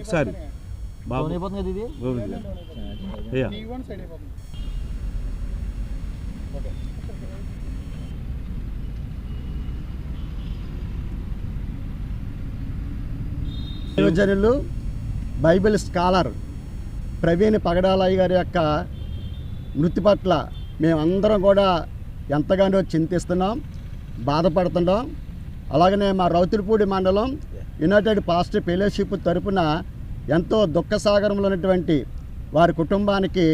ఒకసారి. బాబు. అయిపోతుంది కదా ఇది? గోవింద్ గారు. అయ్యా యోజనులు బైబిల్ స్కాలర్ ప్రవీణ్ పగడాలయ్య గారి యొక్క మృతి పట్ల మేమందరం కూడా ఎంతగానో చింతిస్తున్నాం బాధపడుతున్నాం. అలాగనే మా రౌతులపూడి మండలం యునైటెడ్ పాస్టర్ ఫెలోషిప్ తరపున ఎంతో దుఃఖసాగరంలో ఉన్నటువంటి వారి కుటుంబానికి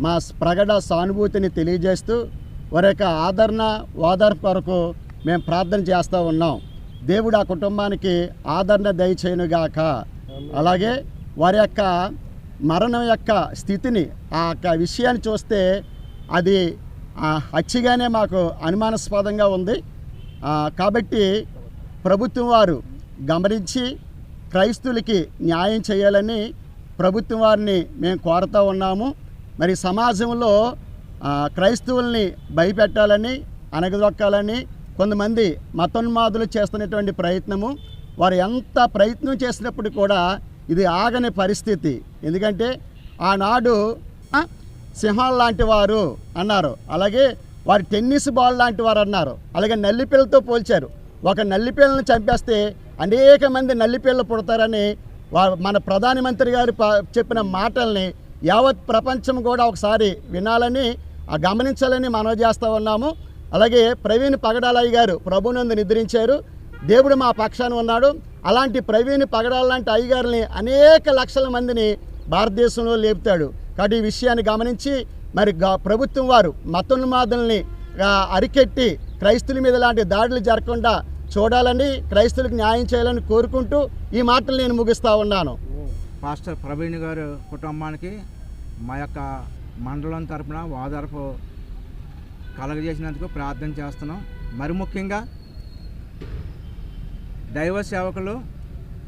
మా ప్రగడ సానుభూతిని తెలియజేస్తూ వారి యొక్క ఆదరణ ఓదార్పు కొరకు మేము ప్రార్థన చేస్తూ ఉన్నాం. దేవుడు ఆ కుటుంబానికి ఆదరణ దయచేయునుగాక. అలాగే వారి యొక్క మరణం యొక్క స్థితిని ఆ యొక్క విషయాన్ని చూస్తే అది ఆ, హత్యగానే మాకు అనుమానాస్పదంగా ఉంది. కాబట్టి ప్రభుత్వం వారు గమనించి క్రైస్తువులకి న్యాయం చేయాలని ప్రభుత్వం వారిని మేము కోరుతూ ఉన్నాము. మరి సమాజంలో క్రైస్తవుల్ని భయపెట్టాలని అనగదొక్కాలని కొంతమంది మతోన్మాదులు చేస్తున్నటువంటి ప్రయత్నము వారు ఎంత ప్రయత్నం చేసినప్పుడు కూడా ఇది ఆగని పరిస్థితి. ఎందుకంటే ఆనాడు సింహాలు లాంటి వారు అన్నారు. అలాగే వారి టెన్నిస్ బాల్ లాంటి వారు అన్నారు. అలాగే నల్లిపిల్లతో పోల్చారు. ఒక నల్లిపిల్లని చంపేస్తే అనేక మంది నల్లిపిల్లలు పుడతారని మన ప్రధానమంత్రి గారు చెప్పిన మాటల్ని యావత్ ప్రపంచం కూడా ఒకసారి వినాలని గమనించాలని మనవి చేస్తూ ఉన్నాము. అలాగే ప్రవీణ్ పగడాలయ్య గారు ప్రభునందు నిద్రించారు. దేవుడు మా పక్షాన ఉన్నాడు. అలాంటి ప్రవీణ్ పగడాల లాంటి అయ్యగారిని అనేక లక్షల మందిని భారతదేశంలో లేపుతాడు. కాబట్టి ఈ విషయాన్ని గమనించి మరి ప్రభుత్వం వారు మతోన్మాదుల్ని అరికెట్టి క్రైస్తుల మీద లాంటి దాడులు జరగకుండా చూడాలని క్రైస్తవులకు న్యాయం చేయాలని కోరుకుంటూ ఈ మాటలు నేను ముగిస్తూ ఉన్నాను. పాస్టర్ ప్రవీణ్ గారు కుటుంబానికి మా యొక్క మండలం తరపున ఓదార్పు కలగజేసినందుకు ప్రార్థన చేస్తున్నాం. మరి ముఖ్యంగా దైవ సేవకులు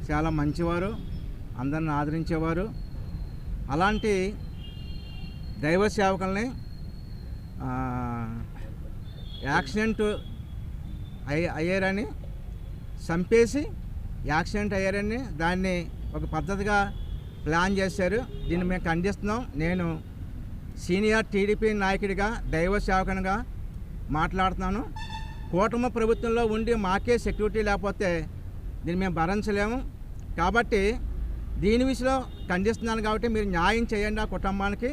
చాలా మంచివారు అందరిని ఆదరించేవారు. అలాంటి దైవ సేవకుల్ని యాక్సిడెంట్ అయ్యారని చంపేసి యాక్సిడెంట్ అయ్యారని దాన్ని ఒక పద్ధతిగా ప్లాన్ చేశారు. దీన్ని మేము ఖండిస్తున్నాం. నేను సీనియర్ టీడీపీ నాయకుడిగా దైవ సేవకునిగా మాట్లాడుతున్నాను. కూటమి ప్రభుత్వంలో ఉండి మాకే సెక్యూరిటీ లేకపోతే దీన్ని మేము భరించలేము. కాబట్టి దీని విషయంలో ఖండిస్తున్నాను కాబట్టి మీరు న్యాయం చేయండి ఆ కుటుంబానికి.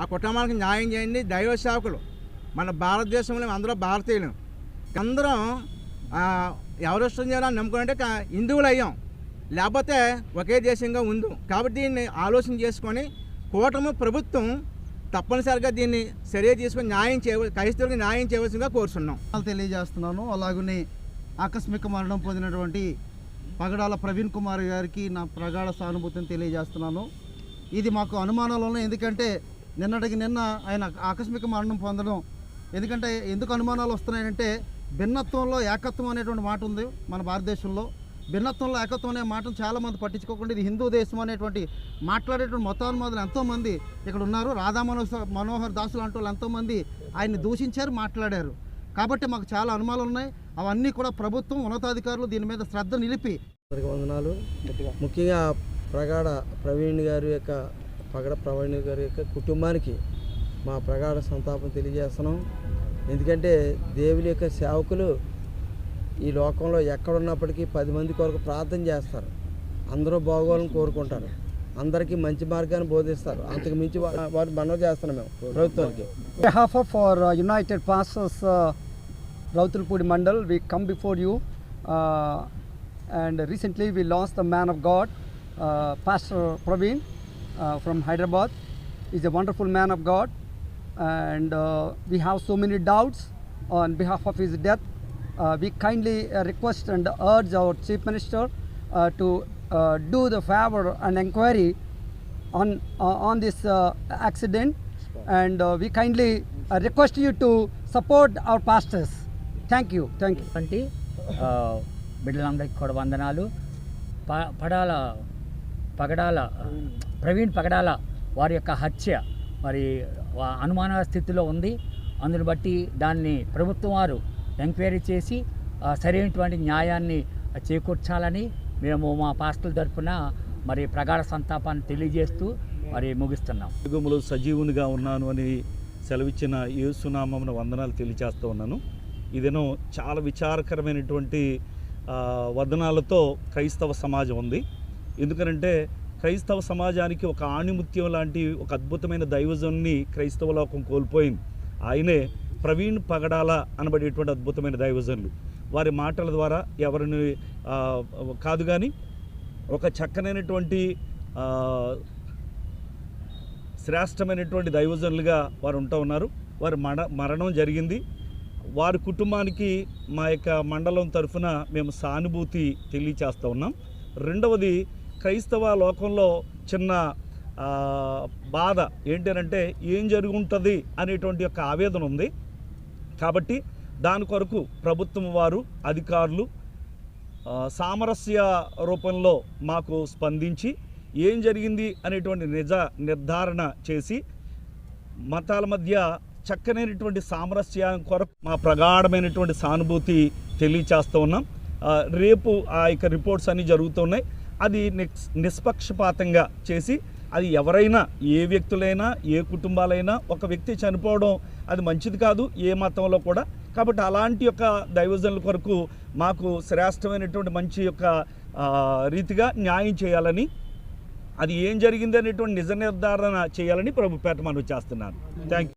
ఆ కుటుంబానికి న్యాయం చేయండి. దైవ సేవకులు మన భారతదేశంలో అందరూ భారతీయులు. అందరం ఆ, చేయాలని నమ్ముకుంటే హిందువులు అయ్యాం. లేకపోతే ఒకే దేశంగా ఉంది. కాబట్టి దీన్ని ఆలోచన చేసుకొని కూటమి ప్రభుత్వం తప్పనిసరిగా దీన్ని చర్య తీసుకొని న్యాయం చేయ క్రైస్తవులకు న్యాయం చేయవలసిందిగా కోరుతున్నాం ధన్యవాదాలు తెలియజేస్తున్నాను. అలాగనే ఆకస్మిక మరణం పొందినటువంటి పగడాల ప్రవీణ్ కుమార్ గారికి నా ప్రగాఢ సానుభూతిని తెలియజేస్తున్నాను. ఇది మాకు అనుమానాలు ఉన్నాయి ఎందుకంటే నిన్నటికి నిన్న ఆయన ఆకస్మిక మరణం పొందడం ఎందుకంటే ఎందుకు అనుమానాలు వస్తున్నాయంటే భిన్నత్వంలో ఏకత్వం అనేటువంటి మాట ఉంది మన భారతదేశంలో. భిన్నత్వంలో ఏకత్వం అనే మాటను చాలామంది పట్టించుకోకుండా ఇది హిందూ దేశం అనేటువంటి మాట్లాడేటువంటి మతానుమాదులు ఎంతోమంది ఇక్కడ ఉన్నారు. రాధా మనోహర్ మనోహర్ దాసు లాంటి వాళ్ళు ఎంతోమంది ఆయన్ని దూషించారు మాట్లాడారు. కాబట్టి మాకు చాలా అనుమానాలు ఉన్నాయి. అవన్నీ కూడా ప్రభుత్వం ఉన్నతాధికారులు దీని మీద శ్రద్ధ నిలిపి వందనాలు. ముఖ్యంగా ప్రగాఢ ప్రవీణ్ గారి యొక్క పగడ ప్రవీణ్ గారి యొక్క కుటుంబానికి మా ప్రగాఢ సంతాపం తెలియజేస్తున్నాం. ఎందుకంటే దేవుని యొక్క సేవకులు ఈ లోకంలో ఎక్కడున్నప్పటికీ పది మంది కొరకు ప్రార్థన చేస్తారు. అందరూ బాగోవాలని కోరుకుంటారు. అందరికీ మంచి మార్గాన్ని బోధిస్తారు. అంతకు మించి వాటి మనం చేస్తున్నాం మేము ప్రభుత్వానికి. Behalf of our united pastors Rautulapudi mandal we come before you and recently we lost the man of God pastor Praveen from Hyderabad is a wonderful man of God and uh, we have so many doubts on behalf of his death. Uh, we kindly uh, request and urge our Chief Minister uh, to uh, do the favor and inquiry on uh, on this uh, accident and uh, we kindly uh, request you to support our pastors thank you thank you వంటి ఆ, బిడ్డలందరికీ కూడా వందనాలు ప పడాల పగడాల ప్రవీణ్ పగడాల వారి యొక్క హత్య మరి వా- అనుమాన స్థితిలో ఉంది. అందుని బట్టి దాన్ని ప్రభుత్వం వారు ఎంక్వైరీ చేసి సరైనటువంటి న్యాయాన్ని చేకూర్చాలని మేము మా పాస్టల్ తరఫున మరి ప్రగాఢ సంతాపాన్ని తెలియజేస్తూ మరి ముగిస్తున్నాం. యుగములో సజీవునిగా ఉన్నాను అని సెలవిచ్చిన యేసునామమున వందనాలు తెలియచేస్తూ ఉన్నాను. ఇదేనో చాలా విచారకరమైనటువంటి వందనాలతో వదనాలతో క్రైస్తవ సమాజం ఉంది. ఎందుకనంటే క్రైస్తవ సమాజానికి ఒక ఆణిముత్యం లాంటి ఒక అద్భుతమైన దైవజన్ని క్రైస్తవ లోకం కోల్పోయింది. ఆయనే ప్రవీణ్ పగడాల అనబడేటువంటి అద్భుతమైన దైవజనులు. వారి మాటల ద్వారా ఎవరిని కాదు కానీ ఒక చక్కనైనటువంటి శ్రేష్టమైనటువంటి దైవజనులుగా వారు ఉంటూ ఉన్నారు. వారి మర మరణం జరిగింది. వారి కుటుంబానికి మా యొక్క మండలం తరఫున మేము సానుభూతి తెలియచేస్తూ ఉన్నాం. రెండవది క్రైస్తవ లోకంలో చిన్న బాధ ఏంటంటే ఏం జరుగుంటుంది అనేటువంటి యొక్క ఆవేదన ఉంది కాబట్టి దాని కొరకు ప్రభుత్వం వారు అధికారులు సామరస్య రూపంలో మాకు స్పందించి ఏం జరిగింది అనేటువంటి నిజ నిర్ధారణ చేసి మతాల మధ్య చక్కనైనటువంటి సామరస్యం కొరకు మా ప్రగాఢమైనటువంటి సానుభూతి తెలియచేస్తూ ఉన్నాం. రేపు ఆ యొక్క రిపోర్ట్స్ అన్నీ జరుగుతున్నాయి అది నిష్పక్షపాతంగా చేసి అది ఎవరైనా ఏ వ్యక్తులైనా ఏ కుటుంబాలైనా ఒక వ్యక్తి చనిపోవడం అది మంచిది కాదు ఏ మతంలో కూడా. కాబట్టి అలాంటి యొక్క దైవజనుల కొరకు మాకు శ్రేష్టమైనటువంటి మంచి యొక్క రీతిగా న్యాయం చేయాలని అది ఏం జరిగింది అనేటువంటి నిజ నిర్ధారణ చేయాలని ప్రభుపేట మనం చేస్తున్నాను. Thank you